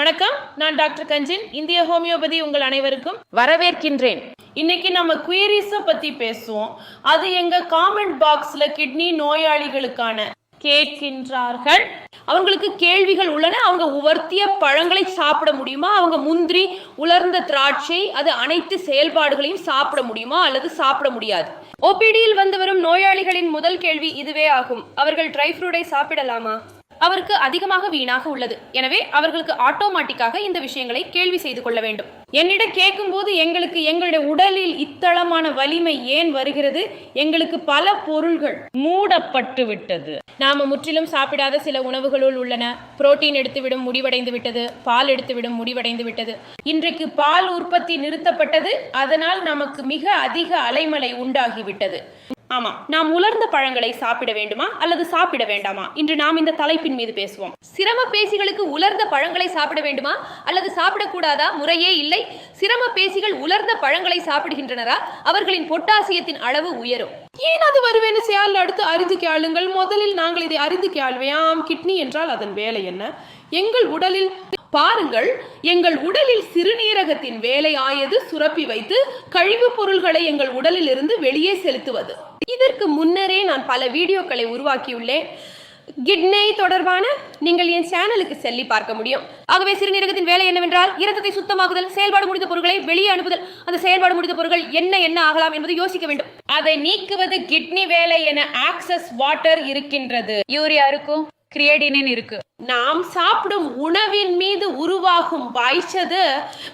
வணக்கம் நான் டாக்டர் கஞ்சின் இந்திய ஹோமியோபதி உங்கள் அனைவருக்கும் வரவேற்கின்றேன். இன்னைக்கு நம்ம குயரிஸை பத்தி பேசுவோம். அது எங்க காமெண்ட் பாக்ஸ்ல கிட்னி நோயாளிகளுக்கான கேட்கின்றார்கள். அவங்களுக்கு கேள்விகள் உள்ளன. அவங்க உவர்த்திய பழங்களை சாப்பிட முடியுமா? அவங்க முந்திரி உலர்ந்த திராட்சை அது அனைத்து செயல்பாடுகளையும் சாப்பிட முடியுமா? அல்லது சாப்பிட முடியாது? ஓபிடியில் வந்து வரும் நோயாளிகளின் முதல் கேள்வி இதுவே ஆகும். அவர்கள் ட்ரை ஃப்ரூட்டை சாப்பிடலாமா? அவருக்கு அதிகமாக வீணாக உள்ளது. எனவே அவர்களுக்கு ஆட்டோமேட்டிக்காக இந்த விஷயங்களை கேள்வி செய்து கொள்ள வேண்டும். என்னிடம் கேட்கும்போது எங்களுக்கு எங்களுடைய உடலில் இத்தளமான வலிமை ஏன் வருகிறது? எங்களுக்கு பல பொருள்கள் மூடப்பட்டு விட்டது. நாம முற்றிலும் சாப்பிடாத சில உணவுகளுள் உள்ளன. புரோட்டீன் எடுத்துவிடும் முடிவடைந்து விட்டது. பால் எடுத்துவிடும் முடிவடைந்து விட்டது. இன்றைக்கு பால் உற்பத்தி நிறுத்தப்பட்டது. அதனால் நமக்கு மிக அதிக அலைமலை உண்டாகிவிட்டது ஆமா. நாம் உலர்ந்த பழங்களை சாப்பிட வேண்டுமா அல்லது சாப்பிட வேண்டாமா? இன்று நாம் இந்த தலைப்பின் மீது பேசுவோம். சிரம பேசிகளுக்கு உலர்ந்த பழங்களை சாப்பிட வேண்டுமா அல்லது சாப்பிடக்கூடாதா? முறையே இல்லை. சிரம பேசிகள் உலர்ந்த பழங்களை சாப்பிடுகின்றனரா? அவர்களின் பொட்டாசியத்தின் அளவு உயரும். ஏன் அது வருவேன்னு செயல் அடுத்து அறிந்து கேளுங்கள். முதலில் நாங்கள் இதை அறிந்து கேள்வியாம். கிட்னி என்றால் அதன் வேலை என்ன? எங்கள் உடலில் பாருங்கள் எங்கள் உடலில் சிறுநீரகத்தின் வேலை ஆயது சுரப்பி வைத்து கழிவுப் பொருள்களை எங்கள் உடலில் இருந்து வெளியே செலுத்துவது. இதற்கு முன்னரே நான் பல வீடியோக்களை உருவாக்கியுள்ளேன். கிட்னி தொடர்பான நீங்கள் என் சேனலுக்கு செல்லி பார்க்க முடியும். ஆகவே சிறுநீரகத்தின் வேலை என்னவென்றால் இரத்தத்தை சுத்தமாக்குதல் செயல்பாடு முடிந்த பொருட்களை வெளியே அனுப்புதல். அந்த செயல்பாடு முடிந்த பொருட்கள் என்ன என்ன ஆகலாம் என்பதை யோசிக்க வேண்டும். அதை நீக்குவது கிட்னி வேலை என ஆக்சஸ் வாட்டர் இருக்கின்றது. யூரியா இருக்கும் கிரியேடினின் இருக்கு. நாம் சாப்பிடும் உணவின் மீது உருவாகும் பாய்ச்சது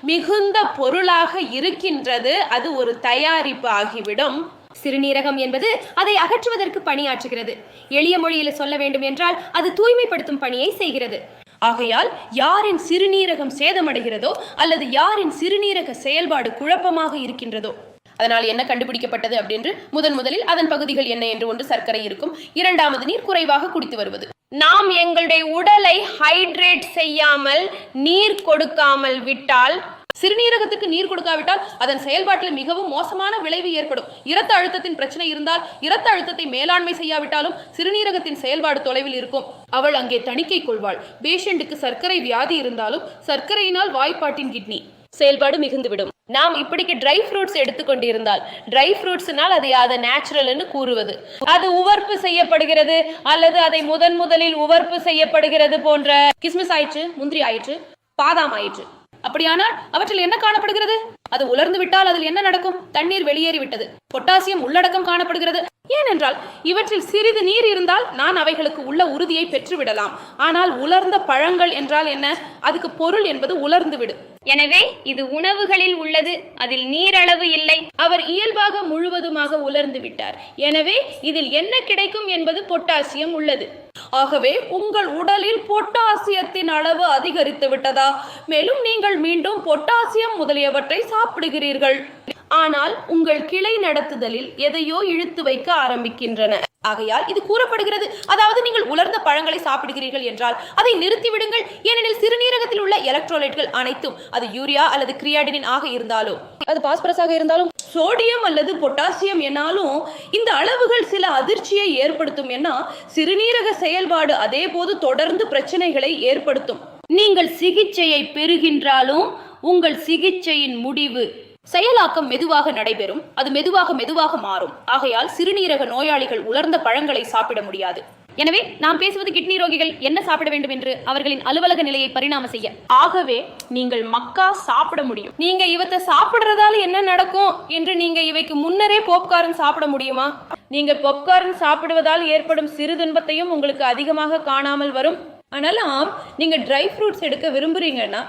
மிகுந்த பொருளாக இருக்கின்றது. அது ஒரு தயாரிப்பு ஆகிவிடும். சிறுநீரகம் என்பது அதை அகற்றுவதற்கு பணியாற்றுகிறது. எளிய மொழியில் சொல்ல வேண்டும் என்றால் அது தூய்மைப்படுத்தும் பணியை செய்கிறது. ஆகையால் யாரின் சிறுநீரகம் சேதமடைகிறதோ அல்லது யாரின் சிறுநீரக செயல்பாடு குழப்பமாக இருக்கின்றதோ அதனால் என்ன கண்டுபிடிக்கப்பட்டது அப்படின்று முதன் முதலில் அதன் பகுதிகள் என்ன என்று ஒன்று சர்க்கரை இருக்கும். இரண்டாவது நீர் குறைவாக குடித்து வருவது. நாம் எங்களுடைய உடலை ஹைட்ரேட் செய்யாமல் நீர் கொடுக்காமல் விட்டால் சிறுநீரகத்துக்கு நீர் கொடுக்காவிட்டால் அதன் செயல்பாட்டில் மிகவும் மோசமான விளைவு ஏற்படும். இரத்த அழுத்தத்தின் பிரச்சனை இருந்தால் இரத்த அழுத்தத்தை மேலாண்மை செய்யாவிட்டாலும் சிறுநீரகத்தின் செயல்பாடு தொலைவில் இருக்கும். அவள் அங்கே தணிக்கை கொள்வாள். பேஷண்ட்டுக்கு சர்க்கரை வியாதி இருந்தாலும் சர்க்கரையினால் வாய்ப்பாட்டின் கிட்னி. செயல்பாடு மிகுந்துவிடும். நாம் இப்படிக்கு ட்ரை ஃப்ரூட்ஸ் எடுத்துக்கொண்டிருந்தால் ட்ரை ஃப்ரூட்ஸ்னால் அதை அதை நேச்சுரல்னு கூறுவது. அது உவர்ப்பு செய்யப்படுகிறது அல்லது அதை முதன் முதலில் உவர்ப்பு செய்யப்படுகிறது போன்ற கிஸ்மிஸ் ஆயிற்று முந்திரி ஆயிற்று பாதாம் ஆயிற்று. அப்படியானால் அவற்றில் என்ன காணப்படுகிறது? அது உலர்ந்து விட்டால் அதில் என்ன நடக்கும்? தண்ணீர் வெளியேறி விட்டது. பொட்டாசியம் உள்ளடக்கம் காணப்படுகிறது. ஏனென்றால் இவற்றில் சிறிது நீர் இருந்தால் நான் அவைகளுக்கு உள்ள உறுதியை பெற்றுவிடலாம். ஆனால் உலர்ந்த பழங்கள் என்றால் என்ன? அதுக்கு பொருள் என்பது உலர்ந்து விடும். எனவே இது உணவுகளில் உள்ளது. அதில் நீரளவு இல்லை. அவர் இயல்பாக முழுவதுமாக உலர்ந்து விட்டார். எனவே இதில் என்ன கிடைக்கும் என்பது பொட்டாசியம் உள்ளது. ஆகவே உங்கள் உடலில் பொட்டாசியத்தின் அளவு அதிகரித்து விட்டதா? மேலும் நீங்கள் மீண்டும் பொட்டாசியம் முதலியவற்றை சாப்பிடுகிறீர்கள். ஆனால் உங்கள் கிளை நடத்துதலில் எதையோ இழுத்து வைக்க ஆரம்பிக்கின்றன. ஆகையால் இது கூறப்படுகிறது. அதாவது நீங்கள் உலர்ந்த பழங்களை சாப்பிடுகிறீர்கள் என்றால் அதை நிறுத்திவிடுங்கள். ஏனெனில் சிறுநீரகத்தில் உள்ள எலக்ட்ரோலைட்கள் அனைத்தும் அது யூரியா அல்லது கிரியாடினின் ஆக இருந்தாலும். அது பாஸ்பரஸாக இருந்தாலும் சோடியம் அல்லது பொட்டாசியம் என்னாலும் இந்த அளவுகள் சில அதிர்ச்சியை ஏற்படுத்தும் ஏன்னா சிறுநீரக செயல்பாடு அதே போது தொடர்ந்து பிரச்சனைகளை ஏற்படுத்தும். நீங்கள் சிகிச்சையை பெறுகின்றாலும் உங்கள் சிகிச்சையின் முடிவு செயலாக்கம் மெதுவாக நடைபெறும். அது மெதுவாக மெதுவாக மாறும். ஆகையால் சிறுநீரக நோயாளிகள் உலர்ந்த பழங்களை சாப்பிட முடியாது. எனவே நாம் பேசுவது கிட்னி ரோகிகள் என்ன சாப்பிட வேண்டும் என்று அவர்களின் அலுவலக நிலையை பரிணாம செய்ய. ஆகவே நீங்கள் மக்கா சாப்பிட முடியும். நீங்க இவத்தை சாப்பிடுறதால என்ன நடக்கும் என்று நீங்க இவைக்கு முன்னரே பாப்கார்ன் சாப்பிட முடியுமா? நீங்க பாப்கார்ன் சாப்பிடுவதால் ஏற்படும் சிறு துன்பத்தையும் உங்களுக்கு அதிகமாக காணாமல் வரும். ஆனால் ஆம் நீங்கள் ட்ரை ஃப்ரூட்ஸ் எடுக்க விரும்புகிறீங்கன்னா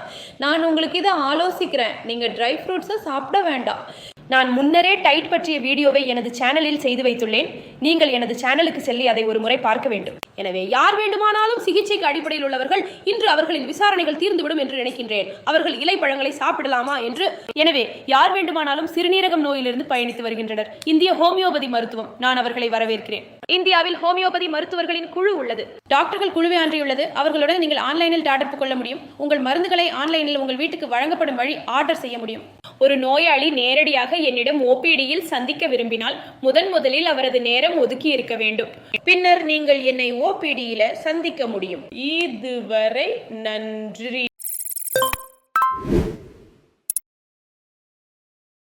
நான் உங்களுக்கு இதை ஆலோசிக்கிறேன். நீங்கள் ட்ரை ஃப்ரூட்ஸை சாப்பிட வேண்டாம். நான் முன்னரே டைட் பற்றிய வீடியோவை எனது சேனலில் செய்து வைத்துள்ளேன். நீங்கள் எனது சேனலுக்கு செல்லி அதை ஒரு முறை பார்க்க வேண்டும். எனவே யார் வேண்டுமானாலும் சிகிச்சைக்கு அடிப்படையில் உள்ளவர்கள் இன்று அவர்களின் விசாரணைகள் தீர்ந்துவிடும் என்று நினைக்கின்றேன். அவர்கள் இலை பழங்களை சாப்பிடலாமா என்று. எனவே யார் வேண்டுமானாலும் சிறுநீரகம் நோயிலிருந்து பயணித்து வருகின்றனர். இந்திய ஹோமியோபதி மருத்துவம் நான் அவர்களை வரவேற்கிறேன். இந்தியாவில் ஹோமியோபதி மருத்துவர்களின் குழு உள்ளது. டாக்டர்கள் குழுவை அன்றியுள்ளது அவர்களுடன் நீங்கள் ஆன்லைனில் தொடர்பு கொள்ள முடியும். உங்கள் மருந்துகளை ஆன்லைனில் உங்கள் வீட்டுக்கு வழங்கப்படும் வழி ஆர்டர் செய்ய முடியும். ஒரு நோயாளி நேரடியாக என்னிடம் ஓபிடியில் சந்திக்க விரும்பினால் முதன் முதலில் அவரது நேரம் ஒதுக்கி இருக்க வேண்டும். பின்னர் நீங்கள் என்னை ஓபிடியில சந்திக்க முடியும். இதுவரை நன்றி.